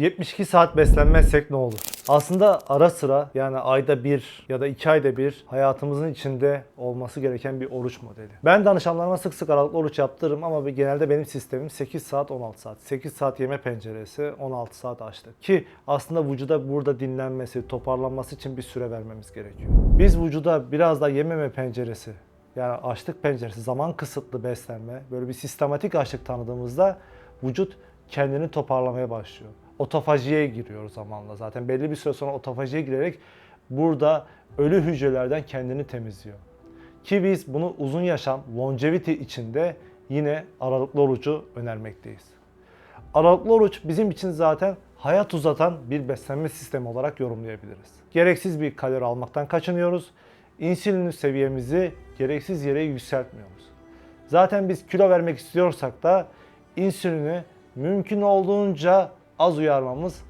72 saat beslenmezsek ne olur? Aslında ara sıra yani ayda bir ya da iki ayda bir hayatımızın içinde olması gereken bir oruç modeli. Ben danışanlarıma sık sık aralıklı oruç yaptırırım ama genelde benim sistemim 8 saat 16 saat. 8 saat yeme penceresi 16 saat açlık. Ki aslında vücuda burada dinlenmesi, toparlanması için bir süre vermemiz gerekiyor. Biz vücuda biraz da yememe penceresi yani açlık penceresi, zaman kısıtlı beslenme, böyle bir sistematik açlık tanıdığımızda vücut kendini toparlamaya başlıyor. Otofajiye giriyor zamanla zaten. Belli bir süre sonra otofajiye girerek burada ölü hücrelerden kendini temizliyor. Ki biz bunu uzun yaşam, longevity içinde yine aralıklı orucu önermekteyiz. Aralıklı oruç bizim için zaten hayat uzatan bir beslenme sistemi olarak yorumlayabiliriz. Gereksiz bir kalori almaktan kaçınıyoruz. İnsülin seviyemizi gereksiz yere yükseltmiyoruz. Zaten biz kilo vermek istiyorsak da insülini mümkün olduğunca az uyarmamız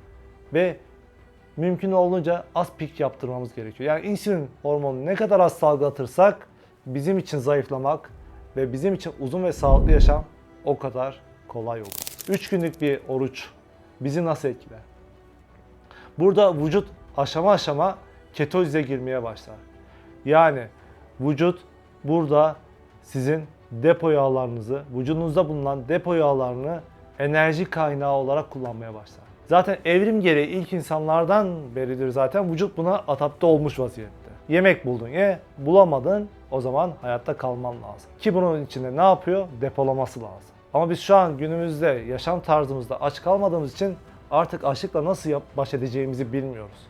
ve mümkün olduğunca az pik yaptırmamız gerekiyor. Yani insülin hormonu ne kadar az salgılatırsak bizim için zayıflamak ve bizim için uzun ve sağlıklı yaşam o kadar kolay olur. 3 günlük bir oruç bizi nasıl etkiler? Burada vücut aşama aşama ketozize girmeye başlar. Yani vücut burada sizin depo yağlarınızı, vücudunuzda bulunan depo yağlarını enerji kaynağı olarak kullanmaya başlar. Zaten evrim gereği ilk insanlardan beridir zaten vücut buna adapte olmuş vaziyette. Yemek buldun ye, bulamadın o zaman hayatta kalman lazım. Ki bunun içinde ne yapıyor? Depolaması lazım. Ama biz şu an günümüzde yaşam tarzımızda aç kalmadığımız için artık açlıkla nasıl yap- baş edeceğimizi bilmiyoruz.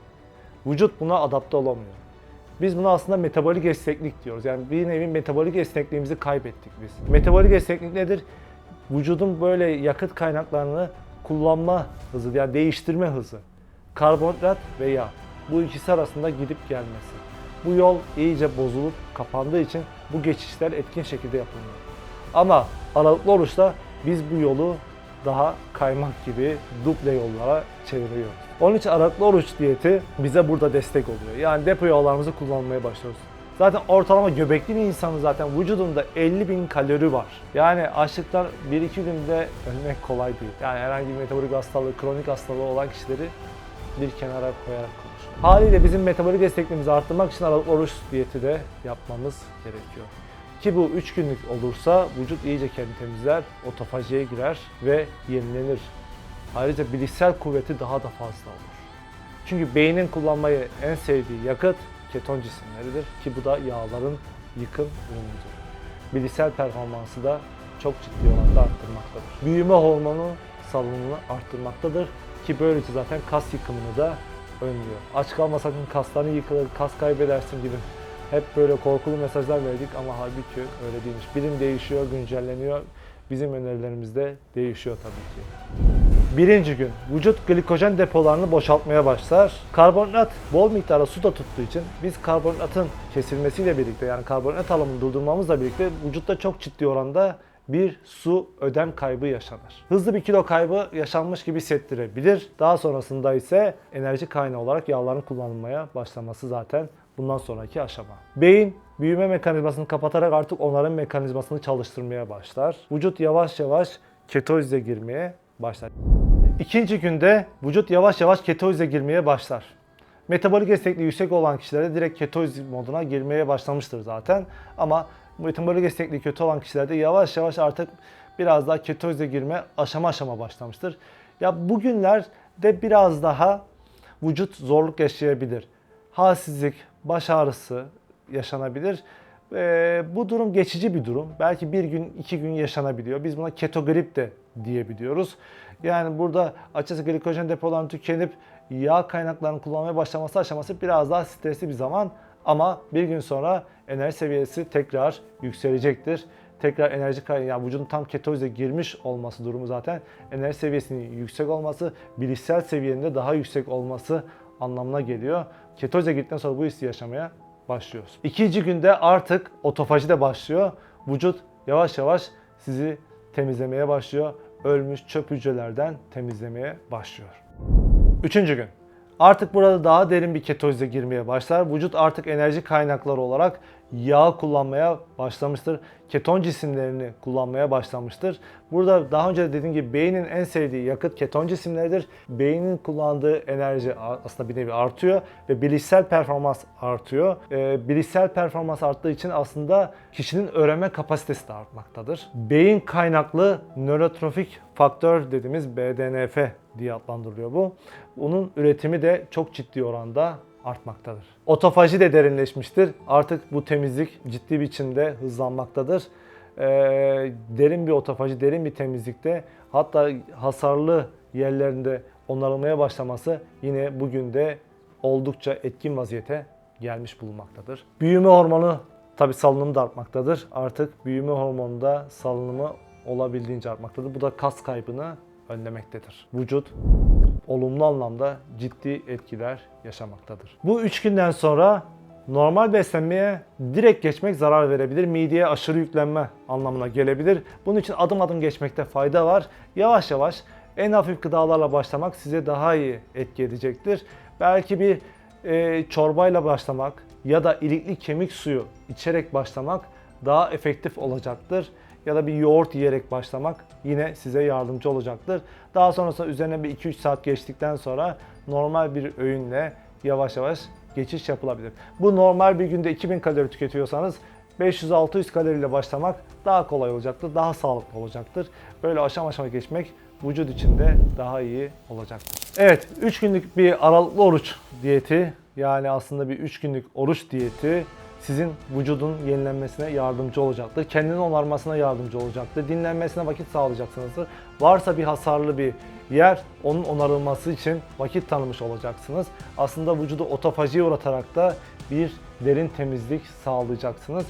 Vücut buna adapte olamıyor. Biz buna aslında metabolik esneklik diyoruz. Yani bir nevi metabolik esnekliğimizi kaybettik biz. Metabolik esneklik nedir? Vücudun böyle yakıt kaynaklarını kullanma hızı, yani değiştirme hızı. Karbonhidrat ve yağ. Bu ikisi arasında gidip gelmesi. Bu yol iyice bozulup kapandığı için bu geçişler etkin şekilde yapılmıyor. Ama aralıklı oruçta biz bu yolu daha kaymak gibi duble yollara çeviriyoruz. Onun için aralıklı oruç diyeti bize burada destek oluyor. Yani depo yağlarımızı kullanmaya başlıyoruz. Zaten ortalama göbekli bir insanın zaten vücudunda 50 bin kalori var. Yani açlıktan 1-2 günde ölmek kolay değil. Yani herhangi bir metabolik hastalığı, kronik hastalığı olan kişileri bir kenara koyarak konuşuyor. Haliyle bizim metabolik destekliğimizi arttırmak için aralıklı oruç diyeti de yapmamız gerekiyor. Ki bu 3 günlük olursa vücut iyice kendini temizler, otofajiye girer ve yenilenir. Ayrıca bilişsel kuvveti daha da fazla olur. Çünkü beynin kullanmayı en sevdiği yakıt keton cisimleridir ki bu da yağların yıkım ürünüdür. Bilişsel performansı da çok ciddi oranda arttırmaktadır. Büyüme hormonu salınımını arttırmaktadır ki böylece zaten kas yıkımını da önlüyor. Aç kalma sakın kasların yıkılır, kas kaybedersin gibi hep böyle korkulu mesajlar verdik ama halbuki öyle değilmiş. Bilim değişiyor, güncelleniyor. Bizim önerilerimiz de değişiyor tabii ki. Birinci gün vücut glikojen depolarını boşaltmaya başlar. Karbonhidrat bol miktarda su da tuttuğu için biz karbonhidratın kesilmesiyle birlikte yani karbonhidrat alımını durdurmamızla birlikte vücutta çok ciddi oranda bir su ödem kaybı yaşanır. Hızlı bir kilo kaybı yaşanmış gibi hissettirebilir. Daha sonrasında ise enerji kaynağı olarak yağların kullanılmaya başlaması zaten bundan sonraki aşama. Beyin büyüme mekanizmasını kapatarak artık onarım mekanizmasını çalıştırmaya başlar. Vücut yavaş yavaş ketozize girmeye başlar. İkinci günde vücut yavaş yavaş ketozize girmeye başlar. Metabolik esnekliği yüksek olan kişilerde direkt ketoz moduna girmeye başlamıştır zaten. Ama metabolik esnekliği kötü olan kişilerde yavaş yavaş artık biraz daha ketozize girme aşama aşama başlamıştır. Ya bugünlerde biraz daha vücut zorluk yaşayabilir. Halsizlik, baş ağrısı yaşanabilir. Ee, bu durum geçici bir durum. Belki bir gün, iki gün yaşanabiliyor. Biz buna ketogrip de diyebiliyoruz. Yani burada açıkçası glikojen depolarının tükenip yağ kaynaklarını kullanmaya başlaması aşaması biraz daha stresli bir zaman. Ama bir gün sonra enerji seviyesi tekrar yükselecektir. Tekrar enerji kaynağı, yani vücudun tam ketoze girmiş olması durumu zaten enerji seviyesinin yüksek olması, bilişsel seviyenin daha yüksek olması anlamına geliyor. Ketoze girdikten sonra bu hissi yaşamaya başlıyoruz. İkinci günde artık otofaji de başlıyor. Vücut yavaş yavaş sizi temizlemeye başlıyor. Ölmüş çöp hücrelerden temizlemeye başlıyor. Üçüncü gün. Artık burada daha derin bir ketoze girmeye başlar. Vücut artık enerji kaynakları olarak yağ kullanmaya başlamıştır. Keton cisimlerini kullanmaya başlamıştır. Burada daha önce de dediğim gibi beynin en sevdiği yakıt keton cisimleridir. Beynin kullandığı enerji aslında bir nevi artıyor ve bilişsel performans artıyor. Ee, bilişsel performans arttığı için aslında kişinin öğrenme kapasitesi de artmaktadır. Beyin kaynaklı nörotrofik faktör dediğimiz BDNF diye adlandırılıyor bu. Bunun üretimi de çok ciddi oranda artmaktadır. Otofaji de derinleşmiştir. Artık bu temizlik ciddi biçimde hızlanmaktadır. Ee, derin bir otofaji, derin bir temizlikte hatta hasarlı yerlerinde onarılmaya başlaması yine bugün de oldukça etkin vaziyete gelmiş bulunmaktadır. Büyüme hormonu tabi salınımı da artmaktadır. Artık büyüme hormonu da salınımı olabildiğince artmaktadır. Bu da kas kaybını önlemektedir. Vücut olumlu anlamda ciddi etkiler yaşamaktadır. Bu üç günden sonra normal beslenmeye direkt geçmek zarar verebilir. Mideye aşırı yüklenme anlamına gelebilir. Bunun için adım adım geçmekte fayda var. Yavaş yavaş en hafif gıdalarla başlamak size daha iyi etki edecektir. Belki bir e, çorbayla başlamak ya da ilikli kemik suyu içerek başlamak daha efektif olacaktır. Ya da bir yoğurt yiyerek başlamak yine size yardımcı olacaktır. Daha sonrasında üzerine bir 2-3 saat geçtikten sonra normal bir öğünle yavaş yavaş geçiş yapılabilir. Bu normal bir günde 2000 kalori tüketiyorsanız 500-600 kaloriyle başlamak daha kolay olacaktır, daha sağlıklı olacaktır. Böyle aşama aşama geçmek vücut için de daha iyi olacaktır. Evet, 3 günlük bir aralıklı oruç diyeti yani aslında bir 3 günlük oruç diyeti sizin vücudun yenilenmesine yardımcı olacaktır. Kendini onarmasına yardımcı olacaktır. Dinlenmesine vakit sağlayacaksınızdır. Varsa bir hasarlı bir yer, onun onarılması için vakit tanımış olacaksınız. Aslında vücudu otofajiye uğratarak da bir derin temizlik sağlayacaksınız.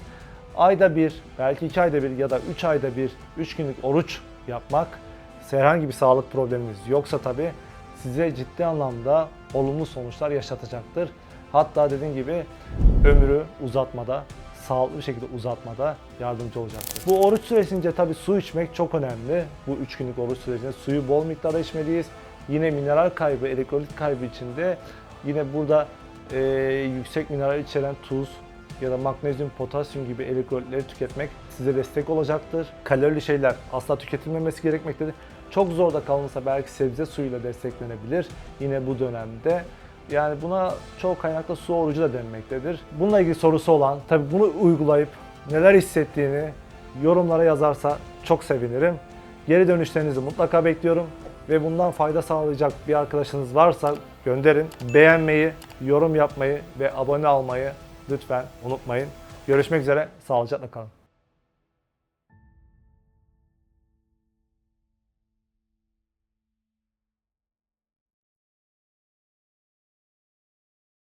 Ayda bir, belki iki ayda bir ya da üç ayda bir, üç günlük oruç yapmak herhangi bir sağlık probleminiz yoksa tabi size ciddi anlamda olumlu sonuçlar yaşatacaktır. Hatta dediğim gibi ömrü uzatmada, sağlıklı bir şekilde uzatmada yardımcı olacaktır. Bu oruç süresince tabi su içmek çok önemli. Bu 3 günlük oruç sürecinde suyu bol miktarda içmeliyiz. Yine mineral kaybı, elektrolit kaybı içinde yine burada e, yüksek mineral içeren tuz ya da magnezyum, potasyum gibi elektrolitleri tüketmek size destek olacaktır. Kalorili şeyler asla tüketilmemesi gerekmektedir. Çok zorda kalınırsa belki sebze suyuyla desteklenebilir yine bu dönemde. Yani buna çoğu kaynakta su orucu da denmektedir. Bununla ilgili sorusu olan, tabi bunu uygulayıp neler hissettiğini yorumlara yazarsa çok sevinirim. Geri dönüşlerinizi mutlaka bekliyorum ve bundan fayda sağlayacak bir arkadaşınız varsa gönderin. Beğenmeyi, yorum yapmayı ve abone olmayı lütfen unutmayın. Görüşmek üzere, sağlıcakla kalın.